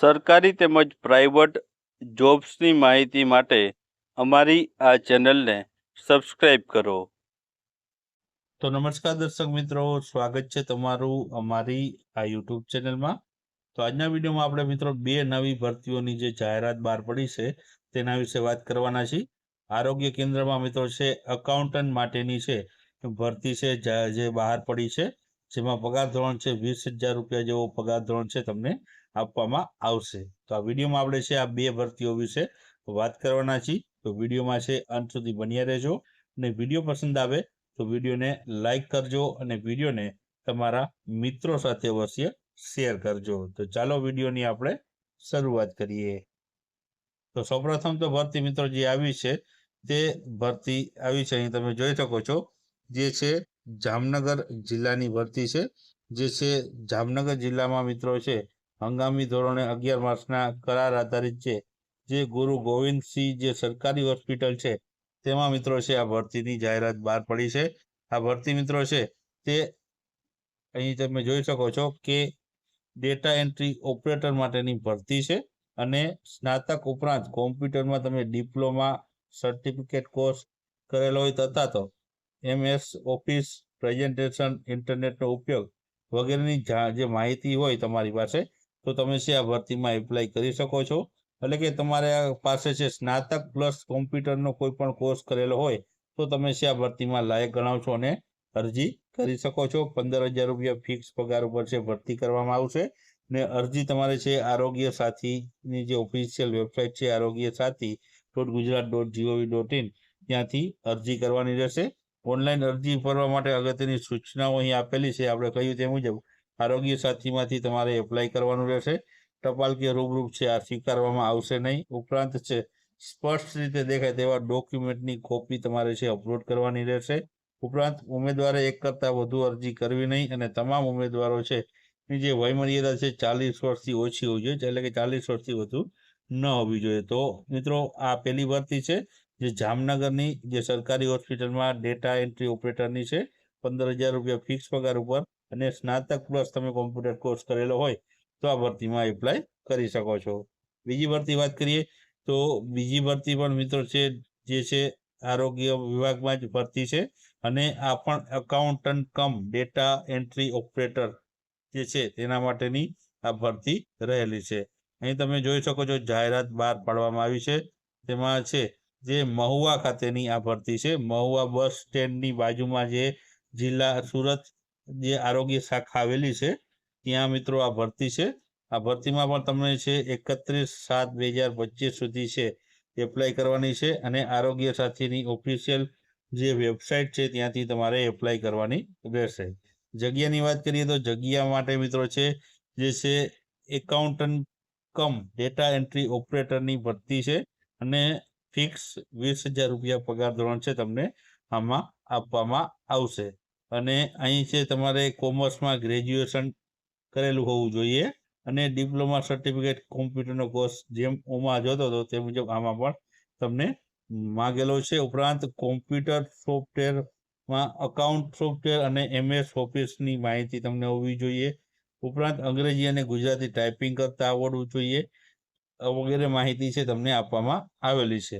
સરકારી તેમજ પ્રાઇવેટ જોબ્સની માહિતી માટે અમારી આ ચેનલને સબસ્ક્રાઇબ કરો. તો નમસ્કાર દર્શક મિત્રો, સ્વાગત છે તમારું અમારી આ યુટ્યુબ ચેનલમાં. તો આજના વિડીયોમાં આપણે મિત્રો બે નવી ભરતીઓની જે જાહેરાત બહાર પડી છે, તેના વિશે વાત કરવાના છીએ. આરોગ્ય કેન્દ્રમાં મિત્રો છે, એકાઉન્ટન્ટ માટેની છે, ભરતી છે, જે બહાર પડી છે. જેમાં પગાર ધોરણ છે, વીસ હજાર રૂપિયા જેવો પગાર ધોરણ છે તમને આપવામાં આવશે. તો આ વિડીયોમાં આપણે છે, આ બે ભરતીઓ વિશે વાત કરવાના છીએ. તો વિડીયોમાં છે, અંત સુધી બન્યા રહેજો. અને વીડિયો પસંદ આવે તો વિડીયોને લાઇક કરજો અને વિડીયોને તમારા મિત્રો સાથે અવશ્ય શેર કરજો. તો ચાલો વિડીયોની આપણે શરૂઆત કરીએ. તો સૌપ્રથમ તો ભરતી મિત્રો જે આવી છે, તે ભરતી આવી છે. અહીં તમે જોઈ શકો છો, જે છે જામનગર જિલ્લાની ભરતી છે, જે છે જામનગર જિલ્લામાં મિત્રો છે, હંગામી ધોરણે અગિયાર માર્ચના કરાર આધારિત છે, જે ગુરુ ગોવિંદસિંહ જે સરકારી હોસ્પિટલ છે, તેમાં મિત્રો છે આ ભરતીની જાહેરાત બહાર પડી છે. આ ભરતી મિત્રો છે તે અહીં તમે જોઈ શકો છો કે ડેટા એન્ટ્રી ઓપરેટર માટેની ભરતી છે અને સ્નાતક ઉપરાંત કોમ્પ્યુટરમાં તમે ડિપ્લોમા, સર્ટિફિકેટ કોર્સ કરેલો હોય તથા તો એમએસ ઓફિસ પ્રેઝન્ટેશન, ઇન્ટરનેટનો ઉપયોગ વગેરેની જા- માહિતી હોય તમારી પાસે, તો તમે છે આ ભરતીમાં એપ્લાય કરી શકો છો. એટલે કે તમારે પાસે છે સ્નાતક પ્લસ કોમ્પ્યુટરનો કોઈ પણ કોર્સ કરેલો હોય, તો તમે છે આ ભરતીમાં લાયક ગણાવ છો અને અરજી કરી શકો છો. પંદર હજાર રૂપિયા ફિક્સ પગાર ઉપર છે ભરતી કરવામાં આવશે. ને અરજી તમારે છે આરોગ્ય સાથીની જે ઓફિશિયલ વેબસાઇટ છે Arogya Sathi dot Gujarat dot GOV dot in, ત્યાંથી અરજી કરવાની રહેશે. ઓનલાઈન અરજી ભરવા માટે અગત્યની સૂચનાઓ અહીં આપેલી છે. આપણે કહ્યું તે મુજબ, આરોગ્ય સાથીમાંથી તમારે એપ્લાય કરવાનું રહેશે. ટપાલ કે રૂબરૂપ છે, આ સ્વીકારવામાં આવશે નહીં. ઉપરાંત છે, સ્પષ્ટ રીતે દેખાય તેવા ડોક્યુમેન્ટની કોપી તમારે છે અપલોડ કરવાની રહેશે. ઉપરાંત, ઉમેદવારે એક કરતાં વધુ અરજી કરવી નહીં અને તમામ ઉમેદવારો છે જે વયમર્યાદા છે, ચાલીસ વર્ષથી ઓછી હોવી જોઈએ એટલે કે ચાલીસ વર્ષથી વધુ ન હોવી જોઈએ. તો મિત્રો, આ પહેલી ભરતી છે, જે જામનગરની જે સરકારી હોસ્પિટલમાં ડેટા એન્ટ્રી ઓપરેટરની છે પંદર હજાર રૂપિયા ફિક્સ પગાર ઉપર અને સ્નાતક પ્લસ તમે કોમ્પ્યુટર કોર્સ કરેલો હોય, તો આ ભરતીમાં એપ્લાય કરી શકો છો. બીજી ભરતી વાત કરીએ, તો બીજી ભરતી પણ મિત્રો છે, જે છે આરોગ્ય વિભાગમાં જ ભરતી છે, અને આ પણ accountant cum data entry operator જે છે, તેના માટેની આ ભરતી રહેલી છે. અહીં તમે જોઈ શકો છો જાહેરાત બહાર પાડવામાં આવી છે. તેમાં છે જે મહુવા ખાતેની આ ભરતી છે. મહુવા બસ સ્ટેન્ડની બાજુમાં જે જિલ્લા સુરત જે આરોગ્ય શાખા આવેલી છે, ત્યાં મિત્રો આ ભરતી છે. આ ભરતીમાં પણ તમને છે એકત્રીસ સાત બે હજાર પચીસ સુધી છે એપ્લાય કરવાની છે અને આરોગ્ય સાથીની ઓફિશિયલ જે વેબસાઇટ છે ત્યાંથી તમારે એપ્લાય કરવાની રહેશે. જગ્યાની વાત કરીએ તો જગ્યા માટે મિત્રો છે, જે છે એકાઉન્ટન્ટ કમ ડેટા એન્ટ્રી ઓપરેટરની ભરતી છે અને ફિક્સ વીસ હજાર રૂપિયા પગાર ધોરણ છે તમને આમાં આપવામાં આવશે. અને અહીં છે તમારે કોમર્સમાં ગ્રેજ્યુએશન કરેલું હોવું જોઈએ અને ડિપ્લોમા સર્ટિફિકેટ કોમ્પ્યુટરનો કોર્સ જેમ ઓમાં જોતો હતો તે મુજબ આમાં પણ તમને માગેલો છે. ઉપરાંત કોમ્પ્યુટર સોફ્ટવેરમાં અકાઉન્ટ સોફ્ટવેર અને એમએસ ઓફિસની માહિતી તમને હોવી જોઈએ. ઉપરાંત અંગ્રેજી અને ગુજરાતી ટાઈપિંગ કરતા આવડવું જોઈએ વગેરે માહિતી છે તમને આપવામાં આવેલી છે.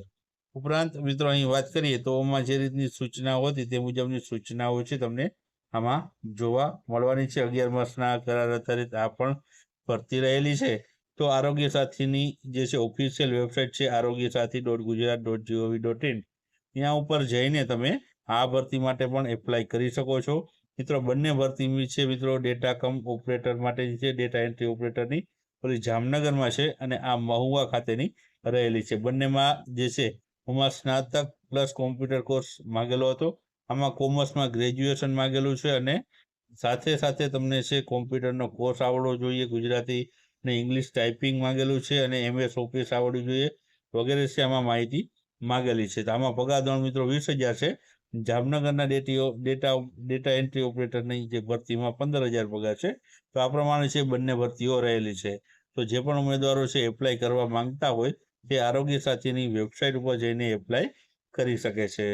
ઉપરાંત મિત્રો અહીં વાત કરીએ તો આમાં જે રીતની સૂચનાઓ હતી તે મુજબની સૂચનાઓ છે તમને આમાં જોવા મળવાની છે. અગિયાર માસના કરાર આધારિત આ પણ ભરતી રહેલી છે. તો આરોગ્ય સાથીની જે છે ઓફિશિયલ વેબસાઇટ છે Arogya Sathi dot Gujarat dot GOV dot in ત્યાં ઉપર જઈને તમે આ ભરતી માટે પણ એપ્લાય કરી શકો છો. મિત્રો, બંને ભરતી છે મિત્રો ડેટા કમ ઓપરેટર માટે છે ડેટા એન્ટ્રી ઓપરેટરની ઓલી જામનગરમાં છે અને આ મહુવા ખાતેની રહેલી છે. બંનેમાં જે છે, એમાં સ્નાતક પ્લસ કોમ્પ્યુટર કોર્સ માંગેલો હતો. આમાં કોમર્સમાં ગ્રેજ્યુએશન માંગેલું છે અને સાથે સાથે તમને છે કોમ્પ્યુટરનો કોર્સ આવડવો જોઈએ, ગુજરાતી ને ઇંગ્લિશ ટાઈપિંગ માંગેલું છે અને એમએસ ઓફિસ આવડવું જોઈએ વગેરે છે, આમાં માહિતી માંગેલી છે. તો આમાં પગાર ધોરણ મિત્રો વીસ હજાર છે. જામનગરના ડેટીઓ ડેટા ડેટા એન્ટ્રી ઓપરેટરની જે ભરતીમાં પંદર હજાર પગાર છે, તો આ પ્રમાણે છે બંને ભરતીઓ રહેલી છે. તો જે પણ ઉમેદવારો છે એપ્લાય કરવા માંગતા હોય, તે આરોગ્ય સાથીની વેબસાઇટ ઉપર જઈને એપ્લાય કરી શકે છે.